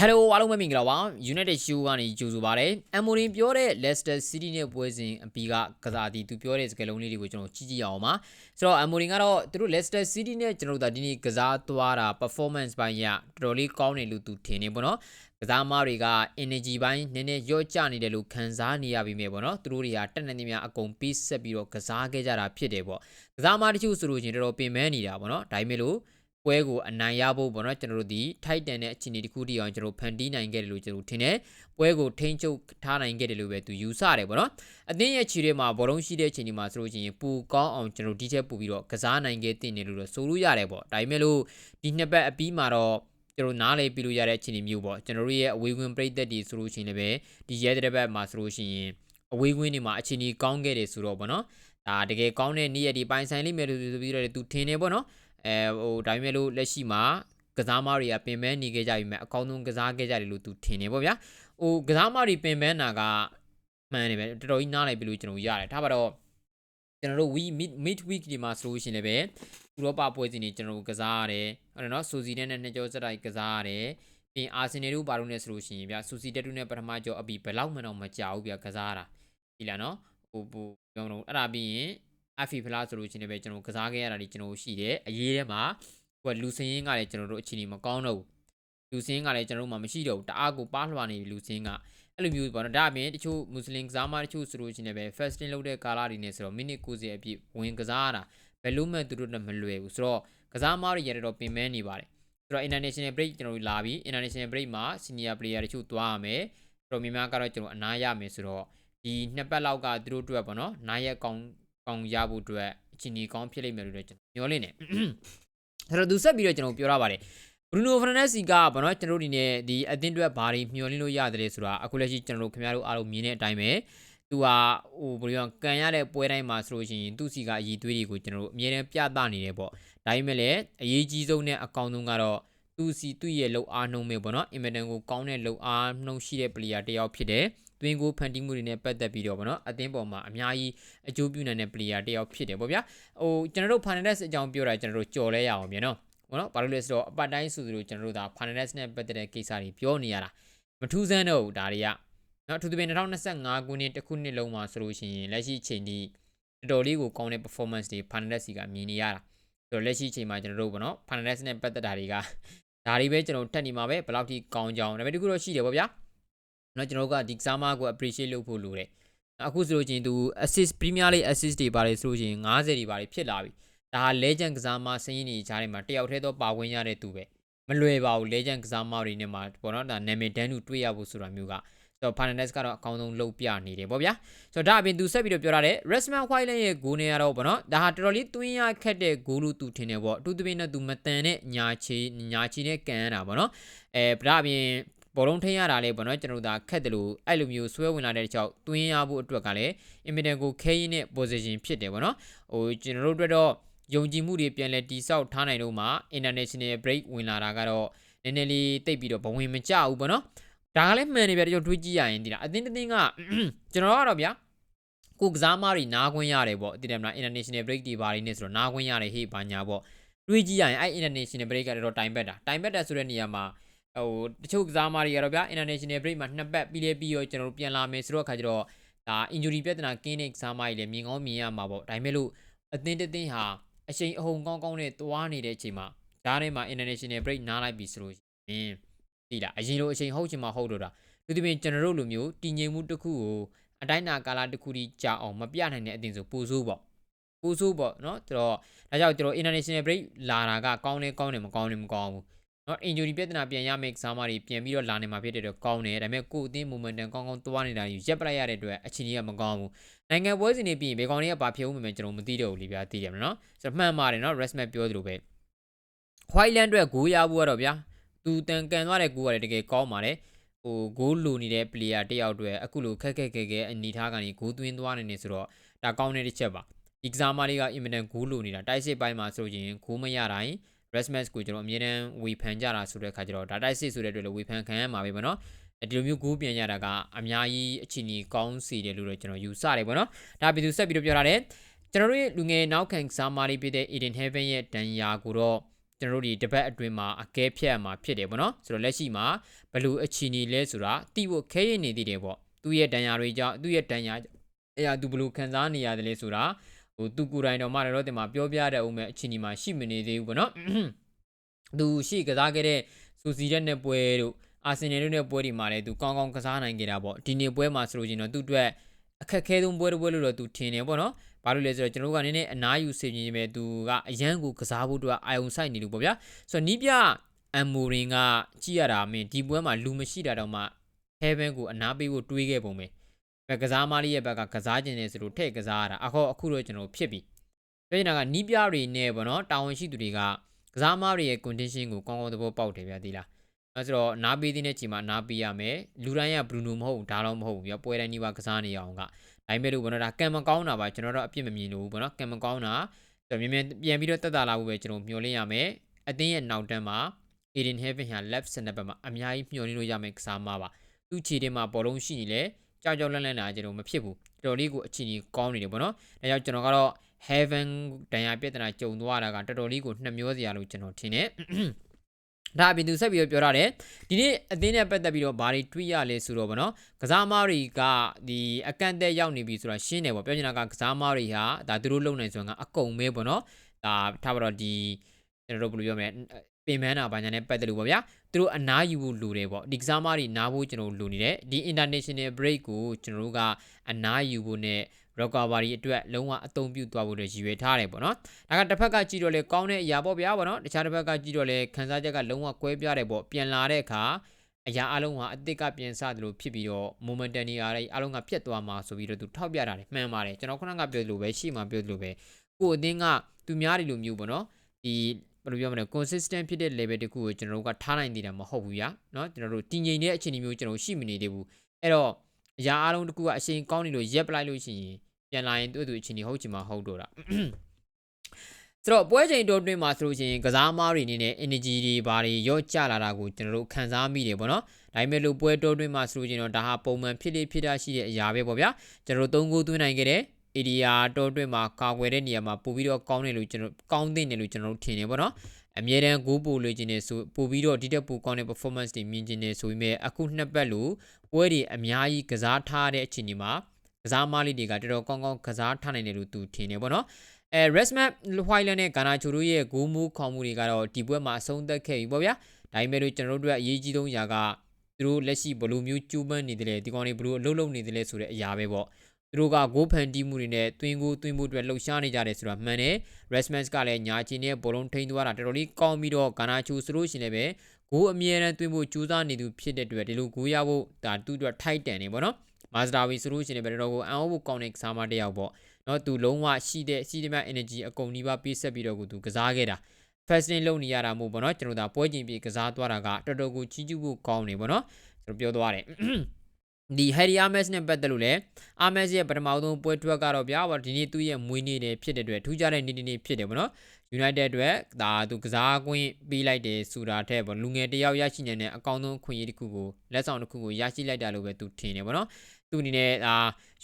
ဟယ်လိုအားလုံးပဲမင်္ဂလာပါ United Show ကနေကြိုဆိုပါရစေ။ Amorin ပြောတဲ့ Leicester City နဲ့ပွဲစဉ်အပီကကစားသည်သူပြောတဲ့စကားလုံးလေးတွေကိုကျွန်တော်ကြည့်ကြည့်အောင်ပါ။ဆိုတော့ Amorin ကတော့သူတို့ Leicester City နဲ့ကျွန်တော်တို့ဒါဒီနေ့ကစားသွားတာ performance ပိုင်းရတော်တော်လေးကောင်းတယ်လို့သူထင်နေပေါ့နော်။ကစားမတွေက energy ပိုင်းနည်းနည်းရော့ကျနေတယ်လို့ခံစားနေရပြီမြေပေါ့နော်။သူတို့တွေကတက်နေနေများအကုန်ပေးဆက်ပြီးတော့ကစားခဲ့ကြတာဖြစ်တယ်ပေါ့။ကစားမတချို့ဆိုလို့ချင်းတော်တော်ပင်ပန်းနေတာပေါ့နော်။ဒါပေမဲ့လို့ ပွဲကိုအနိုင်ရဖို့ပေါ့နော်ကျွန်တော်တို့ဒီထိုက်တန်တဲ့အခြေအနေတစ်ခုတည်းအောင်ကျွန်တော်ဖန်တီးနိုင်ခဲ့တယ်လို့ကျွန်တော်ထင်တယ်ပွဲကိုထိန်းချုပ်ထားနိုင်ခဲ့တယ်လို့ပဲသူယူဆတယ်ပေါ့နော်အသင်းရဲ့ခြေထဲမှာဘောလုံးရှိတဲ့အချိန်ဒီမှာဆိုလို့ရှိရင်ပူကောင်းအောင်ကျွန်တော်ဒီချက်ပူပြီးတော့ကစားနိုင်ခဲ့တင်တယ်လို့တော့ဆိုလို့ရတယ်ပေါ့ဒါပေမဲ့လို့ဒီနှစ်ပတ်အပြီးမှာတော့ကျွန်တော်နားလေပြလို့ရတဲ့အခြေအနေမျိုးပေါ့ကျွန်တော်တို့ရဲ့အဝေးဝင်ပြိသက်တွေဆိုလို့ရှိရင်လည်းပဲဒီရဲတဲ့ဘက်မှာဆိုလို့ရှိရင်အဝေးဝင်တွေမှာအခြေအနေကောင်းခဲ့တယ်ဆိုတော့ပေါ့နော်ဒါတကယ်ကောင်းတဲ့နေ့ရက်ဒီပိုင်ဆိုင်လိမ့်မယ်လို့ဆိုပြီးတော့သူထင်နေပေါ့နော် အဲဟိုဒါပေမဲ့လို့လက်ရှိမှာကစားမတွေကပင်ပန်းနေခဲ့ကြပြီမဲ့အကောင်းဆုံးကစားခဲ့ကြတယ်လို့သူထင်နေပေါ့ဗျာဟိုကစားမတွေပင်ပန်းတာကမှန်တယ်ပဲတော်တော်ကြီးနားလိုက်ပြီလို့ကျွန်တော်ရတယ်ဒါပါတော့ကျွန်တော်တို့ we mid mid week ဒီမှာဆိုလို့ရှိရင်လည်းပဲဥရောပပွဲစဉ်တွေကျွန်တော်တို့ကစားရတယ်ဟုတ်တယ်နော်ဆိုစီတဲ့နဲ့နှစ်ကြောစတိုက်ကစားရတယ်ပြင်အာဆင်နယ်တို့ဘာလို့လဲဆိုလို့ရှိရင်ဗျာဆိုစီတက်တူနဲ့ပထမကြောအပြီးဘယ်လောက်မှတော့မကြောက်ဘူးဗျာကစားတာဒီလားနော်ဟိုဟိုပြောတော့အဲ့ဒါပြီးရင် အဖီဖလားဆိုလို့ရှိရင်လည်းကျွန်တော်ကစားခဲ့ရတာဒီကျွန်တော်ရှိတယ်အရေးထဲမှာဟိုလူစင်းရင်းကလည်းကျွန်တော်တို့အခြေအနေမကောင်းတော့ဘူးလူစင်းကလည်းကျွန်တော်တို့မှမရှိတော့ဘူးတအားကိုပါလွှာနေလူစင်းကအဲ့လိုမျိုးပေါ့နော်ဒါအပြင်တချို့မွတ်စလင်ကစားမတချို့ဆိုလို့ရှိရင်လည်း fasting လုပ်တဲ့ကာလတွေနဲ့ဆိုတော့မိနစ်90အပြည့်ဝင်ကစားရတာဘယ်လို့မှသူတို့နဲ့မလွယ်ဘူးဆိုတော့ကစားမတွေရတော့ပင်ပန်းနေပါတယ်ဆိုတော့ international break ကျွန်တော်တို့လာပြီး international break မှာ senior player တချို့သွားရမယ်တော်များများကတော့ကျွန်တော်အနားရမယ်ဆိုတော့ဒီနှစ်ပတ်လောက်ကသူတို့အတွက်ပေါ့နော်နားရက်ကောင်း ကောင်းရဖို့အတွက်အချိန်ကြီးကောင်းဖြစ်လိမ့်မယ်လို့လည်းကျွန်တော်မျှော်လင့်နေအဲ့တော့သူဆက်ပြီးတော့ကျွန်တော်ပြောရပါတယ်ဘရူနိုဖရနက်စီကဘာနော်ကျွန်တော်တို့ဒီနေ့ဒီအသင်းအတွက်ဘာတွေမျှော်လင့်လို့ရတယ်ဆိုတာအခုလက်ရှိကျွန်တော်တို့ခင်ဗျားတို့အားလုံးမြင်တဲ့အတိုင်းပဲသူကဟိုဘယ်လိုပြောကန်ရတဲ့ပွဲတိုင်းမှာဆိုလို့ရှိရင်သူ့စီကအည်သွေးတွေကိုကျွန်တော်တို့အမြဲတမ်းပြသနေတယ်ပေါ့ဒါပေမဲ့လည်းအရေးကြီးဆုံးနဲ့အကောင်းဆုံးကတော့သူ့စီသူ့ရဲ့လှုပ်အားနှုံးပဲပေါ့နော်အင်မတန်ကိုကောင်းတဲ့လှုပ်အားနှုံးရှိတဲ့ပလီယာတစ်ယောက်ဖြစ်တယ် တွင်ကိုဖန်တီးမှုတွေနဲ့ပတ်သက်ပြီးတော့ဗောနော်အသင်းပေါ်မှာအများကြီးအကျိုးပြုနိုင်တဲ့ player တယောက်ဖြစ်တယ်ဗောဗျာဟိုကျွန်တော်တို့ Fernandes အကြောင်းပြောတာကျွန်တော်တို့ကြော်လဲရအောင်မြန်နော်ဗောနော်ဘာလို့လဲဆိုတော့အပတ်တိုင်းဆိုသလိုကျွန်တော်တို့ဒါ Fernandes နဲ့ပတ်သက်တဲ့ကိစ္စတွေပြောနေရတာမထူးဆန်းတော့ဘူးဒါတွေကနော်အထူးသဖြင့်2025ခုနှစ်တစ်ခုနှစ်လုံးမှာဆိုလို့ရှိရင်လက်ရှိချိန်ဒီတော်တော်လေးကိုကောင်းတဲ့ performance တွေ Fernandes စီကမြင်နေရတာဆိုတော့လက်ရှိချိန်မှာကျွန်တော်တို့ဗောနော် Fernandes နဲ့ပတ်သက်တာတွေကဒါတွေပဲကျွန်တော်တက်နေမှာပဲဘယ်လောက်ထိကောင်းကြအောင်ဒါပေမဲ့တခုတော့ရှိတယ်ဗောဗျာ เนาะကျွန်တော်တို့ကဒီကစားမကို appreciate လုပ်ဖို့လိုတယ်အခုဆိုလို့ချင်းသူ assist premier league assist တွေပါတယ်ဆိုလို့ချင်း90တွေပါတယ်ဖြစ်လာပြီဒါဟာ legend ကစားမစင်းရင်တွေကြားထဲမှာတယောက်တည်းတော့ပါဝင်ရတဲ့သူပဲမလွယ်ပါဘူး legend ကစားမတွေနဲ့မှာပေါ့နော်ဒါနာမည်တန်းသူတွေ့ရဖို့ဆိုတာမျိုးကဆိုတော့ Fernandes ကတော့အကောင်းဆုံးလုပ်ပြနေတယ်ပေါ့ဗျာဆိုတော့ဒါအပြင်သူဆက်ပြီးတော့ပြောရတယ် Rasmus Hojlund ရဲ့ဂိုးနဲ့ကတော့ပေါ့နော်ဒါဟာတော်တော်လေးတွင်းရခက်တဲ့ဂိုးလို့သူထင်တယ်ပေါ့အထူးသဖြင့်တော့သူမတန်တဲ့ညာချီညာချီနဲ့ကန်ရတာပေါ့နော်အဲဒါအပြင် ဘောလုံးထိန်းရတာလေပေါ့နော်ကျွန်တော်တို့ဒါခက်တယ်လို့အဲ့လိုမျိုးဆွဲဝင်လာတဲ့ကြောက်တွင်းရဖို့အတွက်ကလည်းအင်မတန်ကိုခဲရင်းတဲ့ position ဖြစ်တယ်ပေါ့နော်ဟိုကျွန်တော်တို့အတွက်တော့ယုံကြည်မှုတွေပြန်လဲတိဆောက်ထားနိုင်လို့မှ international break ဝင်လာတာကတော့နည်းနည်းလေးတိတ်ပြီးတော့ဘဝင်မကြဘူးပေါ့နော်ဒါကလည်းမှန်နေပြတယ်ကျွန်တော်တွေးကြည့်ရရင်ဒီလားအသင်းတစ်သင်းကကျွန်တော်ကတော့ဗျာကိုကစားမတွေနားခွင့်ရတယ်ပေါ့တည်တယ်မလား international break တွေဘာတွေနဲ့ဆိုတော့နားခွင့်ရတယ်ဟေ့ဘာညာပေါ့တွေးကြည့်ရရင်အဲ့ international break ကတော့တိုင်ပက်တာတိုင်ပက်တာဆိုတဲ့နေရာမှာ ဟိုတချို့ကစားမတွေကတော့ဗျာ international break မှာနှစ်ပတ်ပြီးလေပြီးရောကျွန်တော်တို့ပြန်လာမယ်ဆိုတော့အခါကျတော့ဒါ injury ပြဿနာကင်းတဲ့ကစားမတွေလည်းမြင်ကောင်းမြင်ရမှာပေါ့ဒါပေမဲ့လို့အသင်းတစ်သင်းဟာအချိန်အဟုန်ကောင်းကောင်းနဲ့တွားနေတဲ့အချိန်မှာဒါးထဲမှာ international break နားလိုက်ပြီဆိုလို့ရှင်ဒီလားအရင်လိုအချိန်ဟုတ်ချင်မှဟုတ်တော့တာသူတို့ပြင်ကျွန်တော်တို့လိုမျိုးတည်ငြိမ်မှုတစ်ခုကိုအတိုင်းနာကာလတစ်ခုကြီးကြာအောင်မပြနိုင်တဲ့အတင်ဆိုပူဆိုးပေါ့ပူဆိုးပေါ့နော်ဆိုတော့ဒါကြောင့်ကျွန်တော် international break လာတာကကောင်းတယ်ကောင်းတယ်မကောင်းတယ်မကောင်းဘူး နော် injury ပြဿနာပြန်ရမယ့်ကစားမတွေပြန်ပြီးတော့လာနေမှာဖြစ်တဲ့တော့ကောင်းတယ်ဒါပေမဲ့ကိုယ်အသင်း momentum ကောင်းကောင်းသွားနေတာကြီးရက်ပလိုက်ရတဲ့အတွက်အခြေအနေကမကောင်းဘူးနိုင်ငံပွဲစဉ်တွေပြီးရင်ဘေကောင်တွေကဘာဖြစ်ဦးမှမကျွန်တော်မသိတော့ဘူးလीဗျာသိတယ်မနော်ဆိုတော့မှန်ပါတယ်နော် Resmat ပြောသလိုပဲ Whiteland အတွက်ဂိုးရဖို့ကတော့ဗျာသူတန်ကန်သွားတဲ့ဂိုးကလည်းတကယ်ကောင်းပါတယ်ဟိုဂိုးလိုနေတဲ့ player တယောက်အတွက်အခုလိုခက်ခက်ခဲခဲအနေထားကနေဂိုးသွင်းသွားနေနေဆိုတော့ဒါကောင်းတဲ့တစ်ချက်ပါဒီကစားမလေးကအင်မတန်ဂိုးလိုနေတာတိုက်စစ်ပိုင်းမှာဆိုရင်ဂိုးမရတိုင်း Resmax ကိုကျွန်တော်အမြဲတမ်းဝေဖန်ကြတာဆိုတဲ့ခါကျတော့ဒါတိုက်စစ်ဆိုတဲ့အတွက်လည်းဝေဖန်ခံရမှာပဲပေါ့နော်ဒီလိုမျိုးဂိုးပြန်ရတာကအများကြီးအချီနီကောင်းစီတယ်လို့တော့ကျွန်တော်ယူဆတယ်ပေါ့နော်ဒါပြည်သူဆက်ပြီးတော့ပြောထားတယ်ကျွန်တော်တို့ရဲ့လူငယ်နောက်ခံစားမားလေးဖြစ်တဲ့ Eden Heaven ရဲ့တန်ရာကိုတော့ကျွန်တော်တို့ဒီတစ်ပတ်အတွင်းမှာအကဲဖြတ်မှာဖြစ်တယ်ပေါ့နော်ဆိုတော့လက်ရှိမှာဘယ်လိုအခြေအနေလဲဆိုတာတိဖို့ခဲရင်နေသေးတယ်ပေါ့သူ့ရဲ့တန်ရာတွေကြောင့်သူ့ရဲ့တန်ရာအရာသူဘယ်လိုခံစားနေရတယ်လဲဆိုတာ ဟိုသူကိုယ်တိုင်တော့မှလည်းတော့တင်မှာပြောပြတဲ့ဦးမဲ့အခြေအနေမှာရှိမနေသေးဘူးပေါ့နော်သူရှိကစားခဲ့တဲ့စူစီရက်နဲ့ပွဲတို့အာဆင်နယ်တို့နဲ့ပွဲဒီမှာလည်းသူကောင်းကောင်းကစားနိုင်ခဲ့တာပေါ့ဒီနေ့ပွဲမှာဆိုလို့ချင်းတော့သူ့အတွက်အခက်ခဲဆုံးပွဲတစ်ပွဲလို့တော့သူထင်တယ်ပေါ့နော်ဘာလို့လဲဆိုတော့ကျွန်တော်တို့ကနည်းနည်းအနားယူစေခြင်းပဲသူကအရန်ကိုကစားဖို့အတွက်အာယုံဆိုင်နေလို့ပေါ့ဗျာဆိုတော့နီးပြအမ်မိုရင်ကကြည့်ရတာမင်းဒီပွဲမှာလူမရှိတာတော့မှ heaven ကိုအနားပေးဖို့တွေးခဲ့ပုံပဲ ပဲကစားမလေးရဲ့ဘက်ကကစားခြင်းနဲ့ဆိုလို့ထည့်ကစားရတာအခုအခုတော့ကျွန်တော်ဖြစ်ပြီပြောနေတာကနီးပြတွေနဲ့ပေါ့နော်တာဝန်ရှိသူတွေကကစားမတွေရဲ့ condition ကိုကောင်းကောင်းသဘောပေါက်တယ်ဗျာဒီလားအဲဆိုတော့နားပေးတဲ့ချိန်မှာနားပေးရမယ်လူတိုင်းကဘလူးနိုမဟုတ်ဘူးဒါတော့မဟုတ်ဘူးဗျာပွဲတိုင်းဒီပါကစားနေအောင်ကဒါပေမဲ့လို့ဘောနော်ဒါကံမကောင်းတာပါကျွန်တော်တို့အပြစ်မမြင်လို့ဘောနော်ကံမကောင်းတာဆိုတော့မြင်မြန်ပြန်ပြီးတော့တက်တာလာဖို့ပဲကျွန်တော်မျှော်လင့်ရမယ်အသင်းရဲ့နောက်တန်းမှာ Eden Heaven ဟာ left center ဘက်မှာအများကြီးမျှော်လင့်လို့ရမယ်ကစားမှာပါသူ့ခြေထဲမှာဘောလုံးရှိနေလေ ကြောက်ကြောက်လန့်လန့်လာကျွန်တော်မဖြစ်ဘူးတော်တော်လေးကိုအချီကြီးကောင်းနေတယ်ပေါ့နော်ဒါကြောင့်ကျွန်တော်ကတော့ heaven တန်ရာပြဿနာကြုံသွားတာကတော်တော်လေးကိုနှမျောစရာလို့ကျွန်တော်ထင်တယ်ဒါအပြင်သူဆက်ပြီးတော့ပြောရတယ်ဒီနေ့အသင်းနဲ့ပတ်သက်ပြီးတော့ဘာတွေတွေးရလဲဆိုတော့ဗောနော်ကစားမားတွေကဒီအကန့်အသတ်ရောက်နေပြီဆိုတာရှင်းတယ်ဗောပြောချင်တာကကစားမားတွေဟာဒါသူတို့လုံနိုင်ဆိုတာကအကုန်ပဲဗောနော်ဒါထားပါတော့ဒီ ကျွန်တော်တို့ဘယ်လိုပြောမလဲပင်မန်းတာဘာညာနဲ့ပတ်သက်လို့ပေါ့ဗျာသူတို့အနားယူဖို့လိုတယ်ပေါ့ဒီကစားမားတွေနားဖို့ကျွန်တော်လိုနေတယ်ဒီ international break ကိုကျွန်တော်တို့ကအနားယူဖို့နဲ့ recovery အတွက်လုံးဝအသုံးပြုသွားဖို့ရည်ရွယ်ထားတယ်ပေါ့နော်ဒါကတစ်ဖက်ကကြည့်တော့လေကောင်းတဲ့အရာပေါ့ဗျာပေါ့နော်တခြားတစ်ဖက်ကကြည့်တော့လေခန်းစားချက်ကလုံးဝကွဲပြားတယ်ပေါ့ပြန်လာတဲ့အခါအရာအလုံးဟာအစ်စ်ကပြန်စသလိုဖြစ်ပြီးတော့ momentum တွေအားအလုံးကပြတ်သွားမှာဆိုပြီးတော့သူထောက်ပြတာတယ်မှန်ပါတယ်ကျွန်တော်ခုနကပြောသလိုပဲရှေ့မှာပြောသလိုပဲကိုအသင်းကသူများတွေလိုမျိုးပေါ့နော်ဒီ ဘယ်လိုပြောမလဲ consistent ဖြစ်တဲ့ level တခုကိုကျွန်တော်တို့ကထားနိုင်သေးတာမဟုတ်ဘူးညာเนาะကျွန်တော်တို့တည်ငြိမ်တဲ့အခြေအနေမျိုးကျွန်တော်ရှိမနေသေးဘူးအဲ့တော့အရာအလုံးတခုကအချိန်ကောင်းနေလို့ရက်ပလိုက်လို့ရှိရင်ပြန်လာရင်သူ့သူအခြေအနေဟုတ်ချင်မှဟုတ်တော့တာဆိုတော့ပွဲချိန်တိုးတွင်းမှာဆိုလို့ရှိရင်ကစားမားတွေအနေနဲ့ energy တွေဘာတွေရော့ကျလာတာကိုကျွန်တော်တို့ခံစားမိတယ်ပေါ့နော်ဒါပေမဲ့လို့ပွဲတိုးတွင်းမှာဆိုလို့ရှိရင်တော့ဒါဟာပုံမှန်ဖြစ်လေဖြစ်တာရှိတဲ့အရာပဲပေါ့ဗျာကျွန်တော်တို့၃ခုသွင်းနိုင်ခဲ့တယ် area တိုးတွင်းမှာကာကွယ်တဲ့နေရာမှာပို့ပြီးတော့ကောင်းတယ်လို့ကျွန်တော်ကောင်းတဲ့နေလို့ကျွန်တော်တို့ထင်တယ်ပေါ့နော်အမြဲတမ်းဂိုးပို့လို့ခြင်းနဲ့ဆိုပို့ပြီးတော့ဒီတက်ပိုကောင်းတဲ့ performance တွေမြင်ခြင်းနဲ့ဆိုပြီးမြဲအခုနှစ်ပတ်လို့ပွဲတွေအများကြီးကစားထားတဲ့အချိန်ဒီမှာကစားမလေးတွေကတော်တော်ကောင်းကောင်းကစားထားနိုင်တယ်လို့သူထင်တယ်ပေါ့နော်အဲ Resmat Highland နဲ့ Ghana ချိုတို့ရဲ့ဂိုးမူးခေါင်မှုတွေကတော့ဒီပွဲမှာအဆုံးသက်ခဲ့ပြီပေါ့ဗျာဒါပေမဲ့လို့ကျွန်တော်တို့အတွက်အရေးကြီးဆုံးအရာကသူတို့လက်ရှိဘယ်လိုမျိုးကျူးပန်းနေတယ်လဲဒီကောင်တွေဘယ်လိုအလုပ်လုပ်နေတယ်လဲဆိုတဲ့အရာပဲပေါ့ သူတို့ကဂိုးဖန်တီးမှုတွေနဲ့တွင်းကိုတွင်းမှုတွေလှုပ်ရှားနေကြတယ်ဆိုတာမှန်တယ် Resmans ကလည်းညာချင်းနဲ့ဘောလုံးထိန်းသွားတာတော်တော်လေးကောင်းပြီးတော့ဂါနာချူဆိုလို့ရှိရင်လည်းပဲဂိုးအမြဲတမ်းတွင်းဖို့ကြိုးစားနေသူဖြစ်တဲ့အတွက်ဒီလိုဂိုးရဖို့ဒါသူ့အတွက်ထိုက်တန်နေပေါ့နော်မာစတာဝီဆိုလို့ရှိရင်လည်းတော်တော်ကိုအန်အိုးဖို့ကောင်းတဲ့ကစားမတစ်ယောက်ပေါ့နော်သူလုံးဝရှိတဲ့စီးတမ energy အကုန်နီးပါးပေးဆက်ပြီးတော့ကိုသူကစားခဲ့တာ fasting လုပ်နေရတာမို့ပေါ့နော်ကျွန်တော်ဒါပွဲချင်းပြေကစားသွားတာကတော်တော်ကိုကြီးကျူးဖို့ကောင်းနေပေါ့နော်ကျွန်တော်ပြောသွားတယ် ဒီ Harry Ames နဲ့ပတ်သက်လို့လည်း Ames ရဲ့ပထမဆုံးပွဲထွက်ကတော့ဗျာဒီနေ့သူ့ရဲ့မွေးနေ့တွေဖြစ်တဲ့အတွက်ထူးခြားတဲ့နေ့နေ့ဖြစ်တယ်ပေါ့နော် United အတွက်ဒါသူကစားကွင်းပေးလိုက်တယ်ဆိုတာထက်ပေါ့လူငယ်တယောက်ရရှိနေတဲ့အကောင်းဆုံးခွင့်ရတစ်ခုကိုလက်ဆောင်တစ်ခုကိုရရှိလိုက်တာလို့ပဲသူထင်တယ်ပေါ့နော်သူအနေနဲ့ဒါ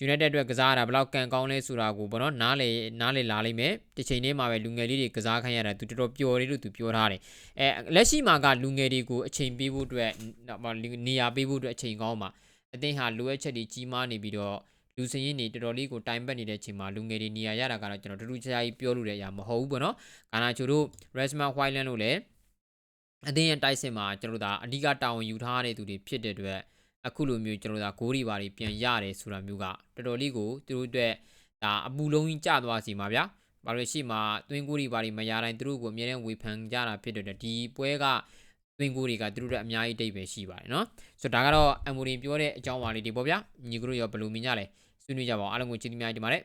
United အတွက်ကစားရတာဘယ်လောက်ကန်ကောင်းလဲဆိုတာကိုပေါ့နော်နားလေနားလေလာလိမ့်မယ်တစ်ချိန်တည်းမှာပဲလူငယ်လေးတွေကစားခိုင်းရတာသူတော်တော်ပျော်တယ်လို့သူပြောထားတယ်အဲလက်ရှိမှာကလူငယ်တွေကိုအချိန်ပေးဖို့အတွက်နေရာပေးဖို့အတွက်အချိန်ကောင်းပါ အသင်းဟာလိုအပ်ချက်တွေကြီးမားနေပြီးတော့လူစရင်နေတော်တော်လေးကိုတိုင်ပတ်နေတဲ့ချိန်မှာလူငယ်တွေနေရာရတာကတော့ကျွန်တော်တူတူချာချာကြီးပြောလို့တဲ့အရာမဟုတ်ဘူးပေါ့နော်။ဂါနာချိုတို့ Resma Highland တို့လည်းအသင်းရဲ့တိုက်စစ်မှာကျွန်တော်တို့ဒါအဓိကတာဝန်ယူထားတဲ့သူတွေဖြစ်တဲ့အတွက်အခုလိုမျိုးကျွန်တော်တို့ဒါဂိုးတွေပါတွေပြန်ရတယ်ဆိုတာမျိုးကတော်တော်လေးကိုသူတို့အတွက်ဒါအပူလုံးကြီးကျသွားစီမှာဗျာ။ဘာလို့ရှိမှသွင်းကိုးတွေပါတွေမရတိုင်းသူတို့ကိုအများနဲ့ဝေဖန်ကြတာဖြစ်တဲ့အတွက်ဒီပွဲက သင်္ကိုတွေကသူတို့အများကြီးတိတ်ပဲရှိပါတယ်နော်ဆိုတော့ဒါကတော့အမ်မိုရင်ပြောတဲ့အကြောင်းအရာလေးတွေပေါ့ဗျာညီကတို့ရောဘယ်လိုမြင်ကြလဲဆွေးနွေးကြပါအောင်အားလုံးကိုကျေးဇူးများတင်ပါတယ်